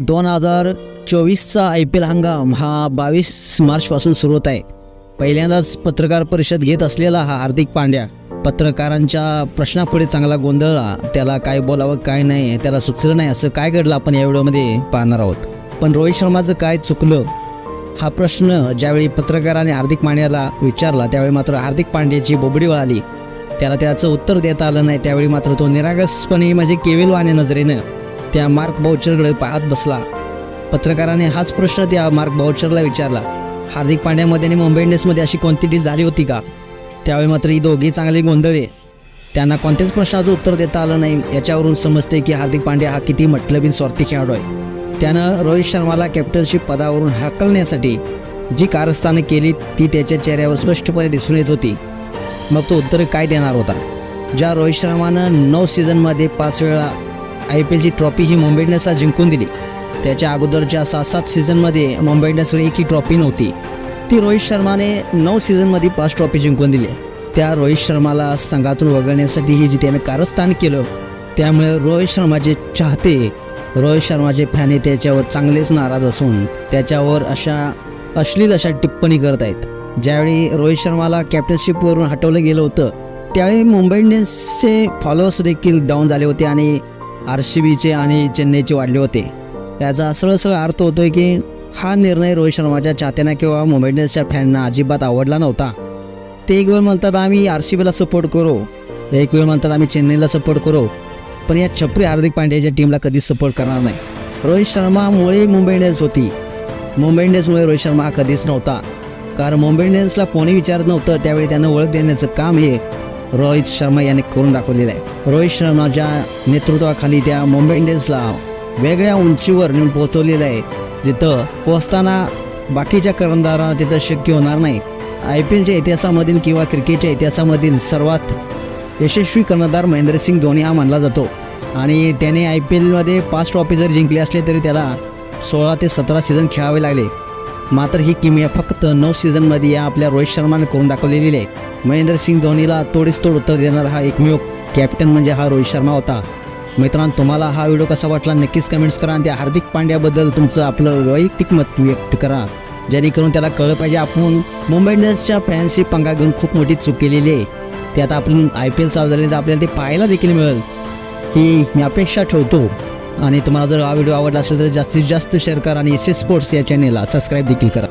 दोन हजार चोवीसचा I P L हंगाम हा बावीस मार्चपासून सुरू होत आहे. पहिल्यांदाच पत्रकार परिषद घेत असलेला हा हार्दिक पांड्या पत्रकारांच्या प्रश्नापुढे चांगला गोंधळला त्याला काय बोलावं काय नाही त्याला सुचलं नाही असं काय घडलं आपण या व्हिडिओमध्ये पाहणार आहोत. पण रोहित शर्माचं काय चुकलं? हा प्रश्न ज्यावेळी पत्रकाराने हार्दिक पांड्याला विचारला त्यावेळी मात्र हार्दिक पांड्याची बोबडी वळाली. त्याला त्याचं उत्तर देता आलं नाही त्यावेळी मात्र तो निरागसपणे म्हणजे केविलवाने नजरेनं त्या मार्क बाउचरकडे पाहत बसला. पत्रकाराने हाच प्रश्न त्या मार्क बाउचरला विचारला. हार्दिक पांड्यामध्ये आणि मुंबई इंडियन्समध्ये अशी कोणती डील झाली होती का? त्यावेळी मात्र ही दोघी चांगली गोंधळे. त्यांना कोणत्याच प्रश्नाचं उत्तर देता आलं नाही. याच्यावरून समजते की हार्दिक पांड्या हा किती मतलबी स्वार्थी खेळाडू आहे. त्यानं रोहित शर्माला कॅप्टनशिप पदावरून हाकलण्यासाठी जी कारस्थानं केली ती त्याच्या चेहऱ्यावर स्पष्टपणे दिसून येत होती. मग तो उत्तर काय देणार होता? ज्या रोहित शर्मानं नऊ सीझनमध्ये पाच वेळा आय पी एलची ट्रॉफी ही मुंबई इंडियन्सला जिंकून दिली. त्याच्या अगोदरच्या सात सात सीझनमध्ये मुंबई इंडियन्सकडे एकही ट्रॉफी नव्हती. ती रोहित शर्माने नऊ सीझनमध्ये पाच ट्रॉफी जिंकून दिली. त्या रोहित शर्माला संघातून वगळण्यासाठी ही जी कारस्थान केलं. त्यामुळे रोहित शर्माचे चाहते रोहित शर्माचे फॅने त्याच्यावर चांगलेच नाराज असून त्याच्यावर अशा अश्लील अशा टिप्पणी करत आहेत. ज्यावेळी रोहित शर्माला कॅप्टनशिपवरून हटवलं गेलं होतं त्यावेळी मुंबई इंडियन्सचे फॉलोअर्स देखील डाऊन झाले होते आणि आर सी बीचे आणि चेन्नईचे वाढले होते. याचा सरळ अर्थ होतोय की हा निर्णय रोहित शर्माच्या चाहत्यांना किंवा मुंबई इंडियन्सच्या फॅनना अजिबात आवडला नव्हता. ते एक वेळ म्हणतात आम्ही आर सी बीला सपोर्ट करू. एक वेळ म्हणतात आम्ही चेन्नईला सपोर्ट करू. पण या छपरी हार्दिक पांड्याच्या टीमला कधीच सपोर्ट करणार नाही. रोहित शर्मामुळे मुंबई इंडियन्स होती. मुंबई इंडियन्समुळे रोहित शर्मा हा कधीच नव्हता. कारण मुंबई इंडियन्सला कोणी विचारत नव्हतं त्यावेळी त्यांना ओळख देण्याचं काम हे रोहित शर्मा यांनी करून दाखवलेलं आहे. रोहित शर्माच्या नेतृत्वाखाली त्या मुंबई इंडियन्सला वेगळ्या उंचीवर नेऊन पोहोचवलेलं आहे. जिथं पोहोचताना बाकीच्या कर्णधारांना तिथं शक्य होणार नाही. आय पी एलच्या इतिहासामधील किंवा क्रिकेटच्या इतिहासामधील सर्वात यशस्वी कर्णधार महेंद्रसिंग धोनी हा मानला जातो. आणि त्याने आय पी एलमध्ये पाच ट्रॉफी जरी जिंकली असले तरी त्याला सोळा ते सतरा सीझन खेळावे लागले. मात्र ही किमया फक्त नऊ सीझनमध्ये या आपल्या रोहित शर्माने करून दाखवलेली आहे. महेंद्रसिंग धोनीला तोडीस तोड उत्तर देणारा हा एकमेव कॅप्टन म्हणजे हा रोहित शर्मा होता. मित्रांनो तुम्हाला हा व्हिडिओ कसा वाटला नक्कीच कमेंट्स करा आणि त्या हार्दिक पांड्याबद्दल तुमचं आपलं वैयक्तिक मत व्यक्त करा. जेणेकरून त्याला कळलं पाहिजे आपण मुंबई इंडियन्सच्या फॅन्सची पंगा घेऊन खूप मोठी चूक केलेली आहे. ते आता आपण आय पी एल चालू झाले तर आपल्याला ते पाहायला देखील मिळेल. ही मी अपेक्षा ठेवतो. आणि तुम्हाला जर हा व्हिडिओ आवडला असेल तर जास्तीत जास्त शेअर करा आणि एस एस स्पोर्ट्स या चॅनेलला सबस्क्राईब देखील करा.